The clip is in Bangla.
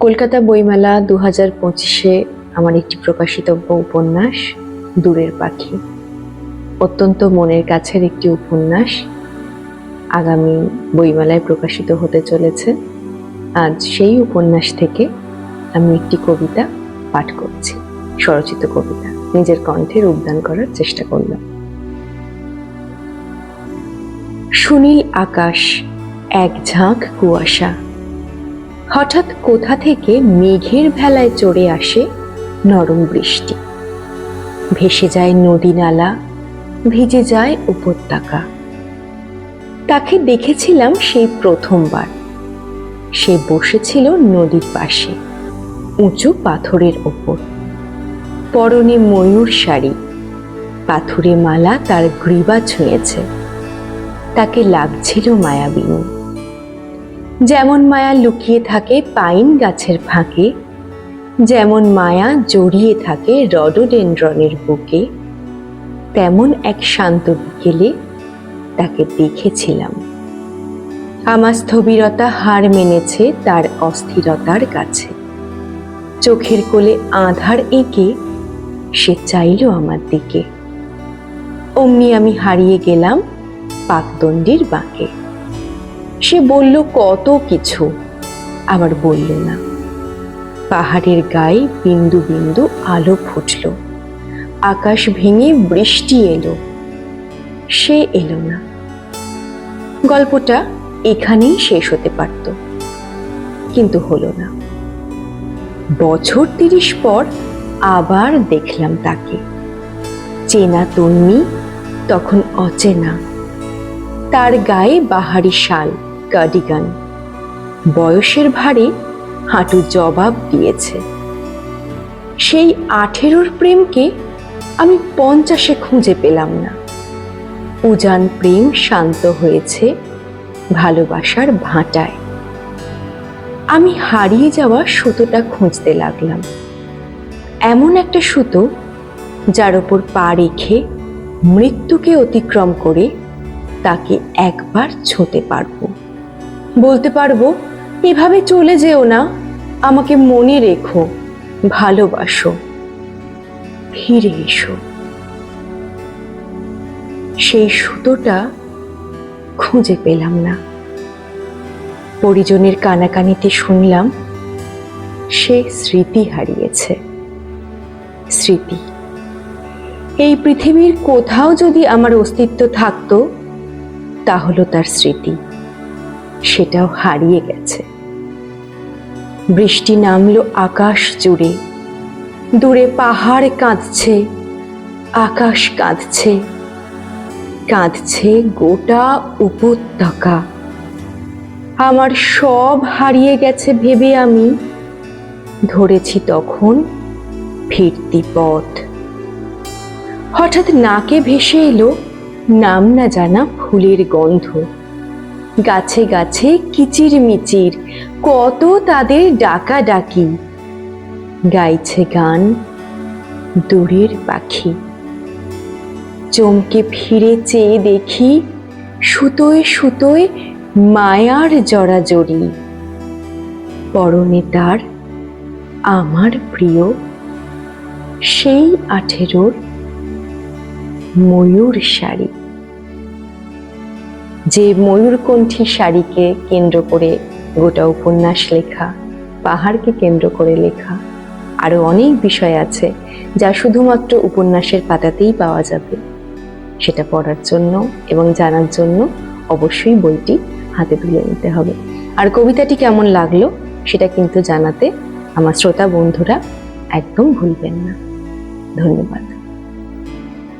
কলকাতা বইমেলা দু হাজার পঁচিশে আমার একটি প্রকাশিতব্য উপন্যাস, দূরের পাখি। অত্যন্ত মনের কাছের একটি উপন্যাস আগামী বইমেলায় প্রকাশিত হতে চলেছে। আজ সেই উপন্যাস থেকে আমি একটি কবিতা পাঠ করছি, স্বরচিত কবিতা। নিজের কণ্ঠে রূপদান করার চেষ্টা করলাম। সুনীল আকাশ, এক ঝাঁক কুয়াশা। হঠাৎ কোথা থেকে মেঘের ভেলায় চড়ে আসে নরম বৃষ্টি। ভেসে যায় নদী নালা, ভিজে যায় উপত্যকা। তাকে দেখেছিলাম সেই প্রথমবার। সে বসেছিল নদীর পাশে, উঁচু পাথরের ওপর। পরনে ময়ূর শাড়ি, পাথুরে মালা তার গ্রীবা ছুঁয়েছে। তাকে লাগছিল মায়াবিনী। যেমন মায়া লুকিয়ে থাকে পাইন গাছের ফাঁকে, যেমন মায়া জড়িয়ে থাকে রডোডেন্ড্রনের বুকে, তেমন এক শান্ত বিকেলে তাকে দেখেছিলাম। আমার স্থবিরতা হার মেনেছে তার অস্থিরতার কাছে। চোখের কোলে আধার এঁকে সে চাইল আমার দিকে। অমনি আমি হারিয়ে গেলাম পাকদণ্ডির বাঁকে। সে বলল, কত কিছু। আবার বলল, না। পাহাড়ের গায়ে বিন্দু বিন্দু আলো ফুটল। আকাশ ভেঙে বৃষ্টি এলো। সে এলো না। গল্পটা এখানেই শেষ হতে পারত। কিন্তু হলো না। বছর তিরিশ পর আবার দেখলাম তাকে। চেনা তন্নি, তখন অচেনা। তার গায়ে বাহারি শাল। কার্ডিগান বয়সের ভারে হাঁটু জবাব দিয়েছে। সেই আঠেরোর প্রেমকে আমি পঞ্চাশে খুঁজে পেলাম না। উজান প্রেম শান্ত হয়েছে ভালোবাসার ভাঁটায়। আমি হারিয়ে যাওয়া সুতোটা খুঁজতে লাগলাম। এমন একটা সুতো যার ওপর পা রেখে মৃত্যুকে অতিক্রম করে তাকে একবার ছোঁতে পারব। বলতে পারব, এভাবে চলে যেও না। আমাকে মনে রেখো, ভালোবাসো। ফিরে এসো। সেই সুতোটা খুঁজে পেলাম না। পরিজনের কানাকানিতে শুনলাম, সে স্মৃতি হারিয়েছে। স্মৃতি। এই পৃথিবীর কোথাও যদি আমার অস্তিত্ব থাকতো তা হলো তার স্মৃতি। সেটাও হারিয়ে গেছে। বৃষ্টি নামলো আকাশ জুড়ে। দূরে পাহাড় কাঁদছে, আকাশ কাঁদছে। কাঁদছে গোটা উপত্যকা। আমার সব হারিয়ে গেছে ভেবে আমি ধরেছি তখন ফিরতি পথ। হঠাৎ নাকে ভেসে এলো, নাম না জানা ফুলের গন্ধ। গাছে গাছে কিচির মিচির কত তাদের ডাকা ডাকি গাইছে গান দূরের পাখি। চমকে ফিরে চেয়ে দেখি সুতোয় সুতোয় মায়ার জড়াজড়ি। পরনে তার আমার প্রিয় সেই আঠেরোর ময়ূর শাড়ি। যে ময়ূরকণ্ঠী শাড়িকে কেন্দ্র করে গোটা উপন্যাস লেখা, পাহাড়কে কেন্দ্র করে লেখা আরও অনেক বিষয় আছে যা শুধুমাত্র উপন্যাসের পাতাতেই পাওয়া যাবে। সেটা পড়ার জন্য এবং জানার জন্য অবশ্যই বইটি হাতে তুলে নিতে হবে। আর কবিতাটি কেমন লাগল সেটা কিন্তু জানাতে আমার শ্রোতা বন্ধুরা একদম ভুলবেন না। ধন্যবাদ।